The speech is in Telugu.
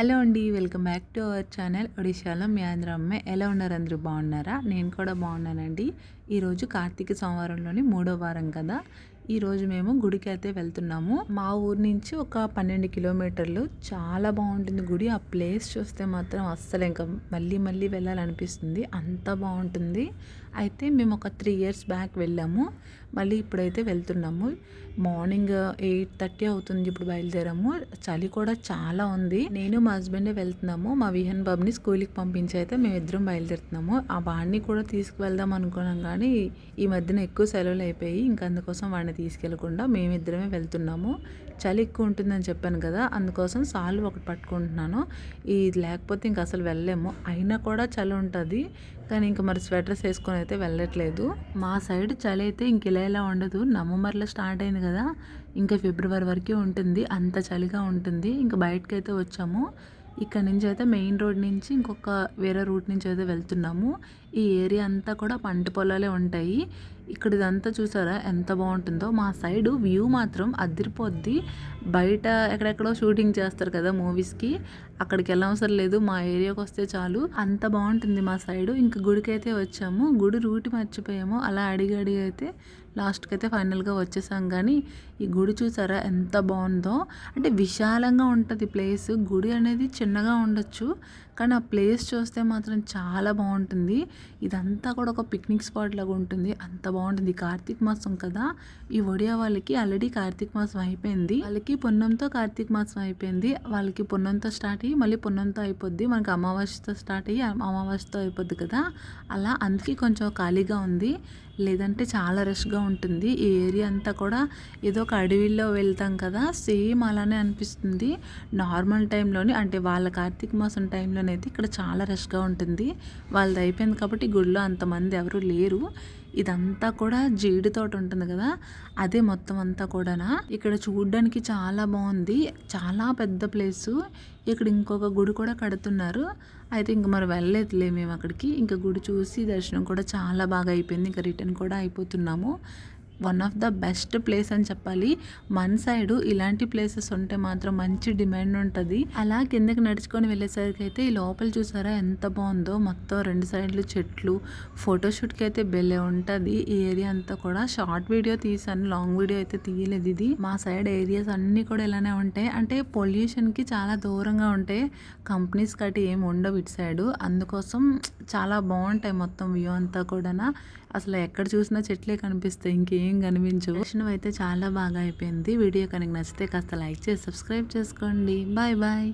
హలో అండి welcome back to our channel. ఒడిశాలో మీ అందరూ అమ్మాయి ఎలా ఉన్నారు అందరూ? బాగున్నారా? నేను కూడా బాగున్నానండి. ఈరోజు కార్తీక సోమవారంలోని మూడో వారం కదా. ఈరోజు మేము గుడికి అయితే వెళ్తున్నాము. మా ఊరు నుంచి ఒక పన్నెండు కిలోమీటర్లు. చాలా బాగుంటుంది గుడి. ఆ ప్లేస్ చూస్తే మాత్రం అస్సలు ఇంకా మళ్ళీ మళ్ళీ వెళ్ళాలనిపిస్తుంది. అంత బాగుంటుంది. అయితే మేము ఒక త్రీ ఇయర్స్ బ్యాక్ వెళ్ళాము. మళ్ళీ ఇప్పుడైతే వెళ్తున్నాము. మార్నింగ్ ఎయిట్ థర్టీ అవుతుంది ఇప్పుడు బయలుదేరాము. చలి కూడా చాలా ఉంది. నేను మా హస్బెండే వెళ్తున్నాము. మా విహన్ బాబుని స్కూల్కి పంపించి అయితే మేము ఇద్దరం బయలుదేరుతున్నాము. ఆ వాడిని కూడా తీసుకువెళ్దాం అనుకున్నాం కానీ ఈ మధ్యన ఎక్కువ సెలవులు అయిపోయి ఇంకా అందుకోసం వాడిని తీసుకెళ్ళకుండా మేమిద్దరమే వెళ్తున్నాము. చలి ఎక్కువ ఉంటుందని చెప్పాను కదా అందుకోసం సాల్వ్ ఒకటి పట్టుకుంటున్నాను. ఇది లేకపోతే ఇంక అసలు వెళ్ళలేము. అయినా కూడా చలి ఉంటుంది కానీ ఇంక మరి స్వెటర్స్ వేసుకొని అయితే వెళ్ళట్లేదు. మా సైడ్ చలి అయితే ఇంక ఇలా ఇలా ఉండదు. నవంబర్లో స్టార్ట్ అయింది కదా ఇంకా ఫిబ్రవరి వరకే ఉంటుంది. అంత చలిగా ఉంటుంది. ఇంకా బయటకు అయితే వచ్చాము. ఇక్కడ నుంచి అయితే మెయిన్ రోడ్ నుంచి ఇంకొక వేరే రూట్ నుంచి అయితే వెళ్తున్నాము. ఈ ఏరియా అంతా కూడా పంట పొలాలే ఉంటాయి. ఇక్కడ ఇదంతా చూసారా? ఎంత బాగుంటుందో. మా సైడ్ వ్యూ మాత్రం అదిరిపోద్ది. బయట ఎక్కడెక్కడో షూటింగ్ చేస్తారు కదా మూవీస్కి. అక్కడికి వెళ్ళవసరం లేదు. మా ఏరియాకి వస్తే చాలు. అంత బాగుంటుంది మా సైడు. ఇంకా గుడికి అయితే వచ్చాము. గుడి రూట్ మర్చిపోయాము. అలా అడిగి అడిగి అయితే లాస్ట్కి అయితే ఫైనల్గా వచ్చేసాం. కానీ ఈ గుడి చూసారా? ఎంత బాగుందో. అంటే విశాలంగా ఉంటుంది ప్లేస్. గుడి అనేది చిన్నగా ఉండొచ్చు. కానీ ఆ ప్లేస్ చూస్తే మాత్రం చాలా బాగుంటుంది. ఇదంతా కూడా ఒక పిక్నిక్ స్పాట్ లాగా ఉంటుంది. అంత బాగుంటుంది. కార్తీక మాసం కదా? ఈ ఒడియా వాళ్ళకి ఆల్రెడీ కార్తీక మాసం అయిపోయింది. వాళ్ళకి పొన్నంతో కార్తీక మాసం అయిపోయింది. వాళ్ళకి పొన్నంతో స్టార్ట్ అయ్యి మళ్ళీ పొన్నంతో అయిపోద్ది. మనకి అమావాస్యతో స్టార్ట్ అయ్యి అమావాస్యతో అయిపోద్ది కదా? అలా అందుకే కొంచెం ఖాళీగా ఉంది. లేదంటే చాలా రష్గా ఉంటుంది. ఈ ఏరియా అంతా కూడా ఏదో ఒక అడవిలో వెళ్తాం కదా సేమ్ అలానే అనిపిస్తుంది. నార్మల్ టైంలోని అంటే వాళ్ళ కార్తీక మాసం టైంలోనైతే ఇక్కడ చాలా రష్గా ఉంటుంది. వాళ్ళది అయిపోయింది కాబట్టి గుడిలో అంతమంది ఎవరు లేరు. ఇదంతా కూడా జీడి తోట ఉంటుంది కదా అదే మొత్తం అంతా కూడానా. ఇక్కడ చూడడానికి చాలా బాగుంది. చాలా పెద్ద ప్లేసు. ఇక్కడ ఇంకొక గుడి కూడా కడుతున్నారు. అయితే ఇంక మరి వెళ్ళలేదులే మేము అక్కడికి. ఇంకా గుడి చూసి దర్శనం కూడా చాలా బాగా అయిపోయింది. ఇంకా రిటర్న్ కూడా అయిపోతున్నాము. One of the best place అని చెప్పాలి. మన సైడ్ ఇలాంటి ప్లేసెస్ ఉంటే మాత్రం మంచి డిమాండ్ ఉంటుంది. అలా కిందకి నడుచుకొని వెళ్ళేసరికి అయితే ఈ లోపల చూసారా ఎంత బాగుందో. మొత్తం రెండు సైడ్లు చెట్లు. ఫోటోషూట్కి అయితే బెల్లే ఉంటుంది. ఈ ఏరియా అంతా కూడా షార్ట్ వీడియో తీసాను. లాంగ్ వీడియో అయితే తీయలేదు ఇది. మా సైడ్ ఏరియాస్ అన్నీ కూడా ఇలానే ఉంటాయి. అంటే పొల్యూషన్కి చాలా దూరంగా ఉంటాయి కంపెనీస్ కట్టి ఏమి ఉండవు ఇటు సైడ్. అందుకోసం చాలా బాగుంటాయి మొత్తం వ్యూ అంతా కూడా అసలు ఎక్కడ చూసినా చెట్లే కనిపిస్తాయి. ఇంకేం కనిపించవు. దర్శనం అయితే చాలా బాగా అయిపోయింది. వీడియో కనుక నచ్చితే కాస్త లైక్ చేసి సబ్స్క్రైబ్ చేసుకోండి. Bye bye.